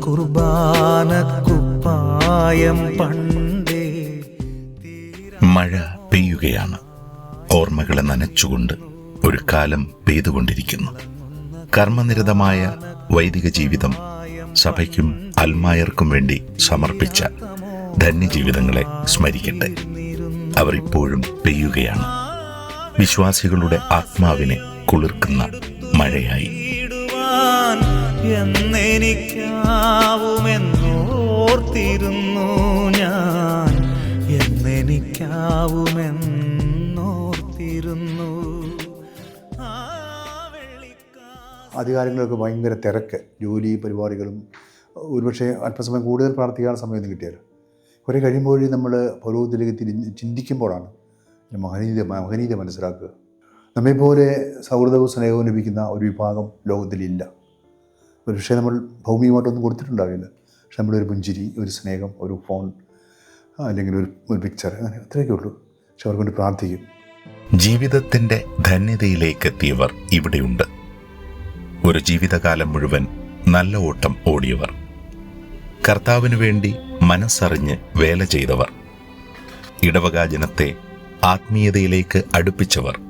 കുർബാന കുപ്പായം പണ്ടേ മഴ പെയ്യുകയാണ്. ഓർമ്മകളെ നനച്ചുകൊണ്ട് ഒരു കാലം പെയ്തുകൊണ്ടിരിക്കുന്നു. കർമ്മനിരതമായ വൈദിക ജീവിതം സഭയ്ക്കും അൽമായർക്കും വേണ്ടി സമർപ്പിച്ച ധന്യജീവിതങ്ങളെ സ്മരിക്കട്ടെ. അവർ ഇപ്പോഴും പെയ്യുകയാണ്. വിശ്വാസികളുടെ ആത്മാവിനെ കുളിർക്കുന്ന മഴയായി. എന്നെനിക്കാവുമെന്നോർത്തിരുന്നു ഞാൻ. എന്നെനിക്കാവുമെന്നോർത്തിരുന്നു. അധികാരങ്ങളൊക്കെ ഭയങ്കര തിരക്ക്. ജോലി പരിപാടികളും ഒരുപക്ഷെ അല്പസമയം കൂടുതൽ പ്രാർത്ഥിക്കാൻ സമയമൊന്നും കിട്ടിയാൽ കുറേ കഴിയുമ്പോഴേ നമ്മൾ പൗരോഗത്തിലേക്ക് തിരിഞ്ഞ് ചിന്തിക്കുമ്പോഴാണ് മഹനീത മഹനീത മനസ്സിലാക്കുക. നമ്മെപ്പോലെ സൗഹൃദവും സ്നേഹവും ലഭിക്കുന്ന ഒരു വിഭാഗം ലോകത്തിലില്ല. ഒരുപക്ഷെ നമ്മൾ ഭൗമികമായിട്ടൊന്നും കൊടുത്തിട്ടുണ്ടാവില്ല. പക്ഷെ നമ്മളൊരു പുഞ്ചിരി ഒരു സ്നേഹം ഒരു ഫോൺ അല്ലെങ്കിൽ ഒരു ഒരു പിക്ചർ അങ്ങനെ അത്രയൊക്കെ ഉള്ളൂ. പക്ഷെ അവർക്ക് വേണ്ടി പ്രാർത്ഥിക്കും. ജീവിതത്തിന്റെ ധന്യതയിലേക്കെത്തിയവർ ഇവിടെയുണ്ട്. ഒരു ജീവിതകാലം മുഴുവൻ നല്ല ഓട്ടം ഓടിയവർ. കർത്താവിനു വേണ്ടി മനസ്സറിഞ്ഞ് വേല ചെയ്തവർ. ഇടവകാജനത്തെ ആത്മീയതയിലേക്ക് അടുപ്പിച്ചവർ.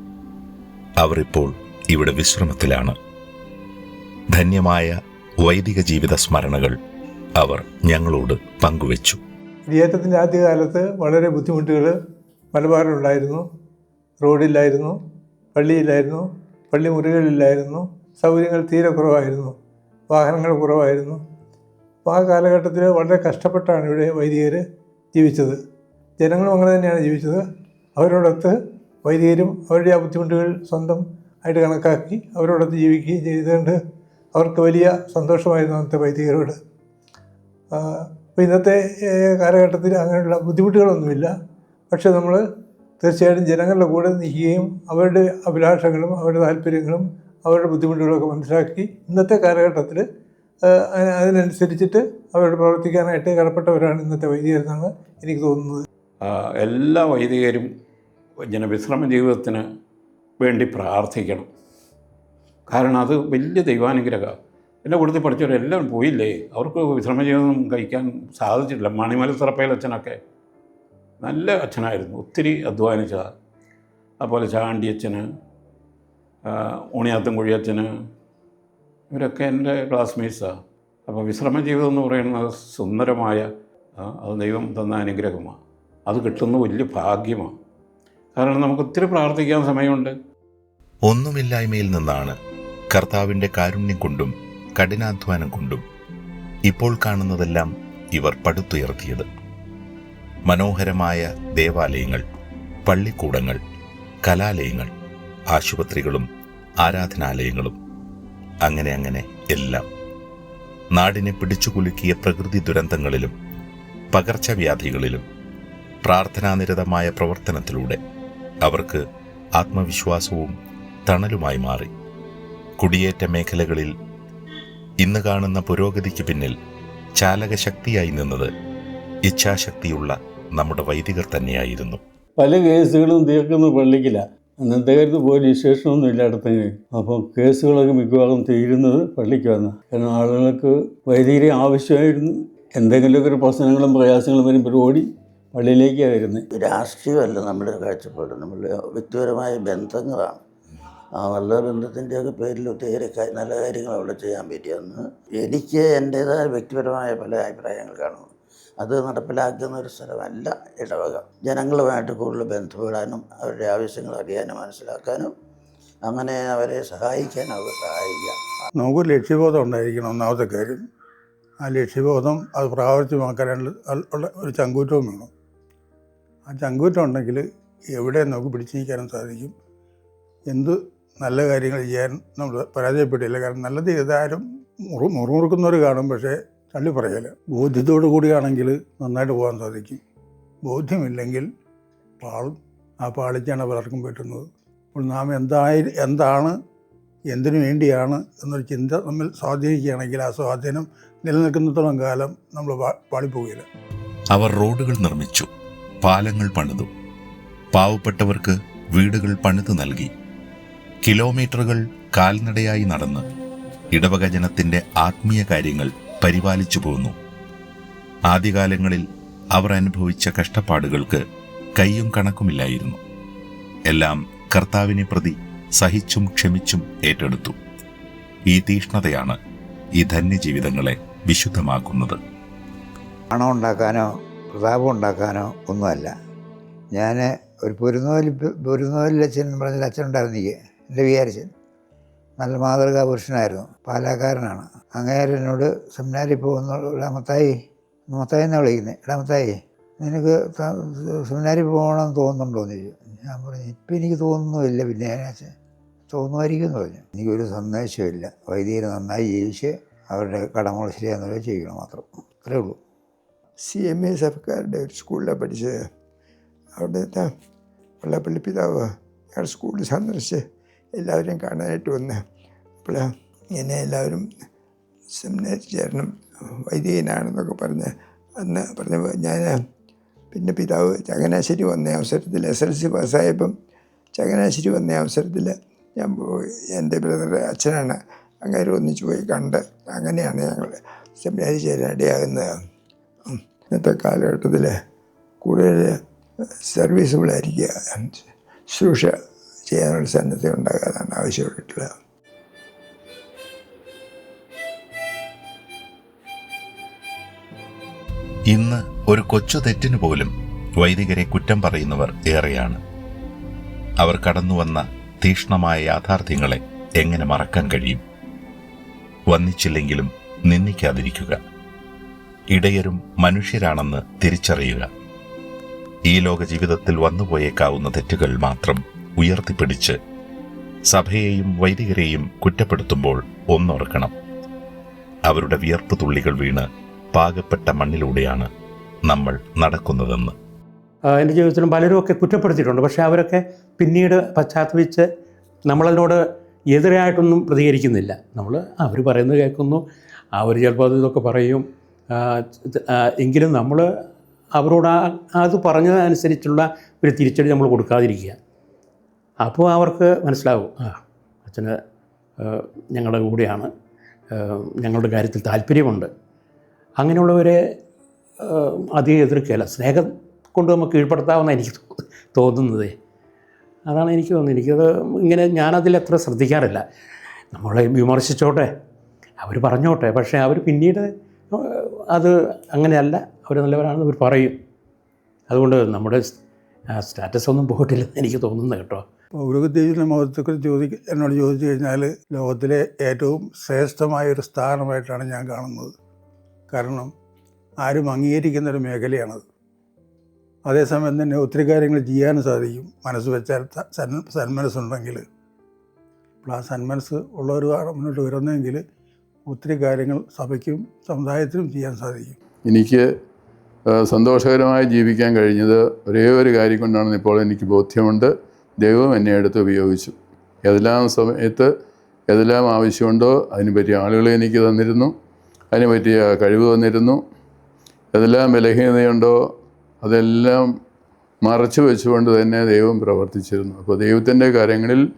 അവർ ഇപ്പോൾ ഇവിടെ വിശ്രമത്തിലാണ്. ധന്യമായ വൈദിക ജീവിത സ്മരണകൾ അവർ ഞങ്ങളോട് പങ്കുവച്ചു. കുടിയേറ്റത്തിന്റെ ആദ്യകാലത്ത് വളരെ ബുദ്ധിമുട്ടുകൾ മലബാറിലുണ്ടായിരുന്നു. റോഡില്ലായിരുന്നു പള്ളിയില്ലായിരുന്നു പള്ളി മുറികളില്ലായിരുന്നു സൗകര്യങ്ങൾ തീരെ കുറവായിരുന്നു വാഹനങ്ങൾ കുറവായിരുന്നു. അപ്പോൾ ആ കാലഘട്ടത്തിൽ വളരെ കഷ്ടപ്പെട്ടാണ് ഇവിടെ വൈദികർ ജീവിച്ചത്. ജനങ്ങളും അങ്ങനെ തന്നെയാണ് ജീവിച്ചത്. അവരോടൊത്ത് വൈദികരും അവരുടെ ആ ബുദ്ധിമുട്ടുകൾ സ്വന്തം ആയിട്ട് കണക്കാക്കി അവരോടൊത്ത് ജീവിക്കുകയും ചെയ്തുകൊണ്ട് അവർക്ക് വലിയ സന്തോഷമായിരുന്നു അന്നത്തെ വൈദികരോട്. അപ്പോൾ ഇന്നത്തെ കാലഘട്ടത്തിൽ അങ്ങനെയുള്ള ബുദ്ധിമുട്ടുകളൊന്നുമില്ല. പക്ഷേ നമ്മൾ തീർച്ചയായിട്ടും ജനങ്ങളുടെ കൂടെ നിൽക്കുകയും അവരുടെ അഭിലാഷങ്ങളും അവരുടെ താല്പര്യങ്ങളും അവരുടെ ബുദ്ധിമുട്ടുകളൊക്കെ മനസ്സിലാക്കി ഇന്നത്തെ കാലഘട്ടത്തിൽ അതിനനുസരിച്ചിട്ട് അവരോട് പ്രവർത്തിക്കാനായിട്ട് കടപ്പെട്ടവരാണ് ഇന്നത്തെ വൈദികരെന്നാണ് എനിക്ക് തോന്നുന്നത്. എല്ലാ വൈദികരും ജനവിശ്രമ വിശ്രമ ജീവിതത്തിന് വേണ്ടി പ്രാർത്ഥിക്കണം. കാരണം അത് വലിയ ദൈവാനുഗ്രഹമാണ്. എന്റെ കൂടുതൽ പഠിച്ചവരെല്ലാം പോയില്ലേ? അവർക്ക് വിശ്രമജീവിതം കഴിക്കാൻ സാധിച്ചിട്ടില്ല. മണിമല തറപ്പയിൽ അച്ഛനൊക്കെ നല്ല അച്ഛനായിരുന്നു. ഒത്തിരി അധ്വാനിച്ചതാണ് അതുപോലെ ചാണ്ടി അച്ഛന് ഉണിയാത്തം കുഴിയച്ഛന് ഇവരൊക്കെ എന്റെ ക്ലാസ്മേറ്റ്സാണ് അപ്പോൾ വിശ്രമജീവിതം എന്ന് പറയുന്നത് സുന്ദരമായ അത് ദൈവം തന്ന അനുഗ്രഹമാണ്. അത് കിട്ടുന്ന വലിയ ഭാഗ്യമാണ്. കാരണം നമുക്ക് ഒത്തിരി പ്രാർത്ഥിക്കാൻ സമയമുണ്ട്. ഒന്നുമില്ലായ്മയിൽ നിന്നാണ് കർത്താവിന്റെ കാരുണ്യം കൊണ്ടും കഠിനാധ്വാനം കൊണ്ടും ഇപ്പോൾ കാണുന്നതെല്ലാം ഇവർ പടുത്തുയർത്തിയത്. മനോഹരമായ ദേവാലയങ്ങൾ പള്ളിക്കൂടങ്ങൾ കലാലയങ്ങൾ ആശുപത്രികളും ആരാധനാലയങ്ങളും അങ്ങനെ അങ്ങനെ എല്ലാം. നാടിനെ പിടിച്ചുകുലുക്കിയ പ്രകൃതി ദുരന്തങ്ങളിലും പകർച്ചവ്യാധികളിലും പ്രാർത്ഥനാനിരതമായ പ്രവർത്തനത്തിലൂടെ അവർക്ക് ആത്മവിശ്വാസവും തണലുമായി മാറി. കുടിയേറ്റ മേഖലകളിൽ ഇന്ന് കാണുന്ന പുരോഗതിക്ക് പിന്നിൽ ചാലകശക്തിയായി നിന്നത് ഇച്ഛാശക്തിയുള്ള നമ്മുടെ വൈദികർ തന്നെയായിരുന്നു. പല കേസുകളും തീർക്കുന്നത് പള്ളിക്കില്ല. അന്നത്തെ കാലത്ത് പോലീസ് സ്റ്റേഷനൊന്നും ഇല്ലായിടത്തെങ്കിൽ അപ്പോൾ കേസുകളൊക്കെ മിക്കവാറും തീരുന്നത് പള്ളിക്ക് വന്ന. കാരണം ആളുകൾക്ക് വൈദികരെ ആവശ്യമായിരുന്നു. എന്തെങ്കിലുമൊക്കെ ഒരു പ്രശ്നങ്ങളും പ്രയാസങ്ങളും വരുമ്പോൾ ഓടി പള്ളിയിലേക്കാണ് വരുന്നത്. രാഷ്ട്രീയമല്ല നമ്മുടെ കാഴ്ചപ്പാട്. നമ്മൾ വ്യക്തിപരമായ ബന്ധങ്ങളാണ്. ആ നല്ല ബന്ധത്തിന്റെയൊക്കെ പേരിൽ ഒത്തിരി നല്ല കാര്യങ്ങൾ അവിടെ ചെയ്യാൻ പറ്റിയെന്ന് എനിക്ക് എന്റേതായ വ്യക്തിപരമായ പല അഭിപ്രായങ്ങൾ കാണുന്നു. അത് നടപ്പിലാക്കുന്ന ഒരു സ്ഥലമല്ല ഇടവക. ജനങ്ങളുമായിട്ട് കൂടുതൽ ബന്ധപ്പെടാനും അവരുടെ ആവശ്യങ്ങൾ അറിയാനും മനസ്സിലാക്കാനും അങ്ങനെ അവരെ സഹായിക്കാനും അവർക്ക് സഹായിക്കാം. നമുക്ക് ലക്ഷ്യബോധം ഉണ്ടായിരിക്കണം ഒന്നാമത്തെ കാര്യം. ആ ലക്ഷ്യബോധം അത് പ്രാവർത്തികമാക്കാനുള്ള ഒരു ചങ്കൂറ്റവും വേണം. ആ ചങ്കൂറ്റം ഉണ്ടെങ്കിൽ എവിടെ നമുക്ക് പിടിച്ചു നിൽക്കാനും സാധിക്കും. എന്ത് നല്ല കാര്യങ്ങൾ ചെയ്യാൻ നമ്മൾ പരാജയപ്പെട്ടില്ല. കാരണം നല്ലത് ചെയ്താലും മുറു മുറുമുറുക്കുന്നവർ കാണും പക്ഷേ തള്ളി പറയല. ബോധ്യത്തോടു കൂടിയാണെങ്കിൽ നന്നായിട്ട് പോകാൻ സാധിക്കും. ബോധ്യമില്ലെങ്കിൽ പാളും. ആ പാളിച്ചാണ് പലർക്കും പറ്റുന്നത്. അപ്പോൾ നാം എന്തായി എന്താണ് എന്തിനു വേണ്ടിയാണ് എന്നൊരു ചിന്ത നമ്മൾ സ്വാധീനിക്കുകയാണെങ്കിൽ ആ സ്വാധീനം നിലനിൽക്കുന്നിടത്തോളം കാലം നമ്മൾ പാളിപ്പോകില്ല. അവർ റോഡുകൾ നിർമ്മിച്ചു പാലങ്ങൾ പണിതു. പാവപ്പെട്ടവർക്ക് വീടുകൾ പണിതു നൽകി. കിലോമീറ്ററുകൾ കാൽനടയായി നടന്ന് ഇടവക ജനത്തിന്റെ ആത്മീയ കാര്യങ്ങൾ പരിപാലിച്ചു പോന്നു. ആദ്യകാലങ്ങളിൽ അവർ അനുഭവിച്ച കഷ്ടപ്പാടുകൾക്ക് കൈയും കണക്കുമില്ലായിരുന്നു. എല്ലാം കർത്താവിനെ പ്രതി സഹിച്ചും ക്ഷമിച്ചും ഏറ്റെടുത്തു. ഈ തീഷ്ണതയാണ് ഈ ധന്യജീവിതങ്ങളെ വിശുദ്ധമാക്കുന്നത്. പണം ഉണ്ടാക്കാനോ പ്രതാപം ഉണ്ടാക്കാനോ ഒന്നുമല്ല. ഞാൻ ഒരു പൊരുന്നോലി പൊരുന്നോലിൽ അച്ഛൻ എന്ന് പറഞ്ഞൊരു എനിക്ക്. എന്റെ വിചാരിച്ചൻ നല്ല മാതൃകാ പുരുഷനായിരുന്നു പാലാക്കാരനാണ്. അങ്ങേര് എന്നോട് സെമിനാരിൽ പോകുന്ന ഇടാമത്തായി മത്തായി എന്നാണ് വിളിക്കുന്നത് ഇടാമത്തായി നിനക്ക് പോകണം പോകണമെന്ന് തോന്നുന്നുണ്ടോ? എന്ന് ചോദിച്ചു. ഞാൻ പറഞ്ഞു ഇപ്പം എനിക്ക് തോന്നുന്നുമില്ല. പിന്നെ തോന്നുമായിരിക്കും എന്ന് പറഞ്ഞു. എനിക്കൊരു സന്ദേശമില്ല വൈദികർ നന്നായി ജീവിച്ച് അവരുടെ കടമകൾ ശരിയാകുന്നവരെ ചെയ്യണം മാത്രം. അത്രേ ഉള്ളൂ. സി എം എ സഭക്കാരുടെ ഒരു സ്കൂളിലാണ് പഠിച്ചത്. അവിടുത്തെ വെള്ളപ്പള്ളി പിതാവ് ഞങ്ങളുടെ സ്കൂളിൽ സന്ദർശിച്ച് എല്ലാവരെയും കാണാനായിട്ട് വന്ന് അപ്പോൾ എന്നെ എല്ലാവരും സെമിനാരി ചേരണം വൈദികനാണെന്നൊക്കെ പറഞ്ഞ് അന്ന് പറഞ്ഞപ്പോൾ ഞാൻ പിന്നെ പിതാവ് ചങ്ങനാശ്ശേരി വന്ന അവസരത്തിൽ എസ് എൽ സി പാസ്സായപ്പം ചങ്ങനാശ്ശേരി വന്ന അവസരത്തിൽ ഞാൻ എന്റെ ബ്രദറുടെ അച്ഛനാണ് അങ്ങനെ ഒന്നിച്ച് പോയി കണ്ട് അങ്ങനെയാണ് ഞങ്ങൾ സെമിനാരി ഉം. ഇന്നത്തെ കാലഘട്ടത്തിൽ കൂടുതൽ സർവീസബിളായിരിക്കുക ശുശ്രൂഷ ചെയ്യാനുള്ള സന്നദ്ധ ഉണ്ടാകാതാണ് ആവശ്യപ്പെട്ടിട്ടുള്ളത്. ഇന്ന് ഒരു കൊച്ചു തെറ്റിനു പോലും വൈദികരെ കുറ്റം പറയുന്നവർ ഏറെയാണ്. അവർ കടന്നു വന്ന തീക്ഷ്ണമായ യാഥാർത്ഥ്യങ്ങളെ എങ്ങനെ മറക്കാൻ കഴിയും? വന്നിച്ചില്ലെങ്കിലും നിന്ദിക്കാതിരിക്കുക. ഇടയരും മനുഷ്യരാണെന്ന് തിരിച്ചറിയുക. ഈ ലോക ജീവിതത്തിൽ വന്നുപോയേക്കാവുന്ന തെറ്റുകൾ മാത്രം ഉയർത്തിപ്പിടിച്ച് സഭയെയും വൈദികരെയും കുറ്റപ്പെടുത്തുമ്പോൾ ഒന്നോർക്കണം അവരുടെ വിയർപ്പ് തുള്ളികൾ വീണ് പാകപ്പെട്ട മണ്ണിലൂടെയാണ് നമ്മൾ നടക്കുന്നതെന്ന്. എന്റെ ജീവിതത്തിലും പലരും ഒക്കെ കുറ്റപ്പെടുത്തിയിട്ടുണ്ട്. പക്ഷേ അവരൊക്കെ പിന്നീട് പശ്ചാത്തപിച്ച് നമ്മളതിനോട് എതിരായിട്ടൊന്നും പ്രതികരിക്കുന്നില്ല. നമ്മൾ അവർ പറയുന്നത് കേൾക്കുന്നു അവർ ചിലപ്പോൾ അത് ഇതൊക്കെ പറയും. എങ്കിലും നമ്മൾ അവരോട് അത് പറഞ്ഞതനുസരിച്ചുള്ള ഒരു തിരിച്ചടി നമ്മൾ കൊടുക്കാതിരിക്കുക. അപ്പോൾ അവർക്ക് മനസ്സിലാവും ആ അച്ഛന് ഞങ്ങളുടെ കൂടെയാണ് ഞങ്ങളുടെ കാര്യത്തിൽ താല്പര്യമുണ്ട്. അങ്ങനെയുള്ളവരെ അധികം എതിർക്കുകയല്ല സ്നേഹം കൊണ്ട് നമുക്ക് കീഴ്പ്പെടുത്താമെന്ന് എനിക്ക് തോന്നുന്നത്. അതാണ് എനിക്ക് തോന്നുന്നത്. എനിക്കത് ഇങ്ങനെ ഞാനതിൽ അത്ര ശ്രദ്ധിക്കാറില്ല. നമ്മളെ വിമർശിച്ചോട്ടെ അവർ പറഞ്ഞോട്ടെ പക്ഷേ അവർ പിന്നീട് അത് അങ്ങനെയല്ല. അവർ നല്ലവരാണെന്ന് അവർ പറയും. അതുകൊണ്ട് നമ്മുടെ സ്റ്റാറ്റസ് ഒന്നും പോയിട്ടില്ലെന്ന് എനിക്ക് തോന്നുന്നു കേട്ടോ. പൗരകദ്വീപിന്റെ മഹത്വത്തെക്കുറിച്ച് ചോദിക്ക എന്നോട് ചോദിച്ചു കഴിഞ്ഞാൽ ലോകത്തിലെ ഏറ്റവും ശ്രേഷ്ഠമായ ഒരു സ്ഥാനമായിട്ടാണ് ഞാൻ കാണുന്നത്. കാരണം ആരും അംഗീകരിക്കുന്ന ഒരു മേഖലയാണത്. അതേസമയം തന്നെ ഒത്തിരി കാര്യങ്ങൾ ചെയ്യാനും സാധിക്കും. മനസ്സ് വെച്ചാൽ സൻ സന്മനസ്സുണ്ടെങ്കിൽ. അപ്പോൾ ആ സന്മനസ്സ് ഉള്ളവരുമാണ് മുന്നോട്ട് വരുന്നതെങ്കിൽ ഒത്തിരി കാര്യങ്ങൾ സഭയ്ക്കും സമുദായത്തിനും ചെയ്യാൻ സാധിക്കും. എനിക്ക് സന്തോഷകരമായി ജീവിക്കാൻ കഴിഞ്ഞത് ഒരേ ഒരു കാര്യം കൊണ്ടാണെന്ന് ഇപ്പോൾ എനിക്ക് ബോധ്യമുണ്ട്. ദൈവം എന്നെ എടുത്ത് ഉപയോഗിച്ചു. ഏതെല്ലാം സമയത്ത് ഏതെല്ലാം ആവശ്യമുണ്ടോ അതിന് പറ്റിയ ആളുകളെ എനിക്ക് തന്നിരുന്നു. അതിന് പറ്റിയ കഴിവ് തന്നിരുന്നു. ഏതെല്ലാം ബലഹീനതയുണ്ടോ അതെല്ലാം മറച്ചു വെച്ചുകൊണ്ട് തന്നെ ദൈവം പ്രവർത്തിച്ചിരുന്നു. അപ്പോൾ ദൈവത്തിന്റെ കാര്യങ്ങളിൽ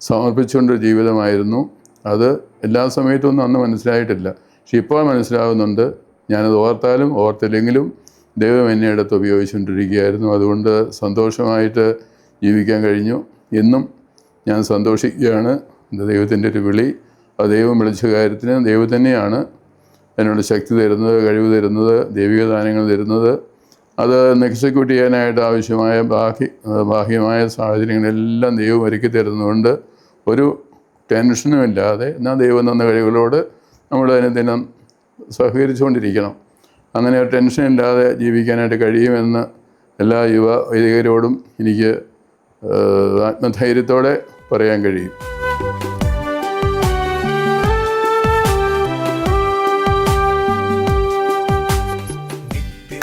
സമർപ്പിച്ചുകൊണ്ടൊരു ജീവിതമായിരുന്നു. അത് എല്ലാ സമയത്തും ഒന്നും അന്ന് മനസ്സിലായിട്ടില്ല. പക്ഷെ ഇപ്പോൾ മനസ്സിലാവുന്നുണ്ട്. ഞാനത് ഓർത്താലും ഓർത്തില്ലെങ്കിലും ദൈവം എന്നെ എടുത്ത് ഉപയോഗിച്ചുകൊണ്ടിരിക്കുകയായിരുന്നു. അതുകൊണ്ട് സന്തോഷമായിട്ട് ജീവിക്കാൻ കഴിഞ്ഞു. എന്നും ഞാൻ സന്തോഷിക്കുകയാണ്. ഇത് ദൈവത്തിന്റെ ഒരു വിളി. ആ ദൈവം വിളിച്ച കാര്യത്തിന് ദൈവം തന്നെയാണ് എന്നോട് ശക്തി തരുന്നത് കഴിവ് തരുന്നത് ദൈവിക ദാനങ്ങൾ തരുന്നത്. അത് എക്സിക്യൂട്ട് ചെയ്യാനായിട്ട് ആവശ്യമായ ബാഹ്യ ബാഹ്യമായ സാഹചര്യങ്ങളെല്ലാം ദൈവം ഒരുക്കി തരുന്നതുകൊണ്ട് ഒരു ടെൻഷനും ഇല്ലാതെ എന്നാൽ ദൈവം തന്ന കഴിവുകളോട് നമ്മൾ അതിനെ ദിനം സഹകരിച്ചുകൊണ്ടിരിക്കണം. അങ്ങനെ ടെൻഷൻ ഇല്ലാതെ ജീവിക്കാനായിട്ട് കഴിയുമെന്ന് എല്ലാ യുവ വൈദികരോടും എനിക്ക് ആത്മധൈര്യത്തോടെ പറയാൻ കഴിയും.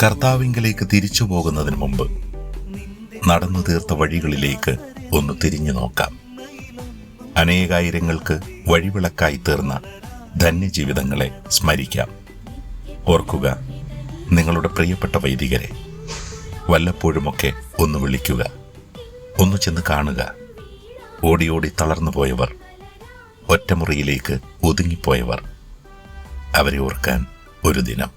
കർത്താവിങ്കലേക്ക് തിരിച്ചു പോകുന്നതിന് മുമ്പ് നടന്നു തീർത്ത വഴികളിലേക്ക് ഒന്ന് തിരിഞ്ഞു നോക്കാം. അനേകായിരങ്ങൾക്ക് വഴിവിളക്കായി തീർന്ന ധന്യജീവിതങ്ങളെ സ്മരിക്കാം. ഓർക്കുക നിങ്ങളുടെ പ്രിയപ്പെട്ട വൈദികരെ വല്ലപ്പോഴുമൊക്കെ ഒന്ന് വിളിക്കുക. ഒന്ന് ചെന്ന് കാണുക. ഓടിയോടി ഓടി തളർന്നു പോയവർ ഒറ്റമുറിയിലേക്ക് ഒതുങ്ങിപ്പോയവർ. അവരെ ഓർക്കാൻ ഒരു ദിനം.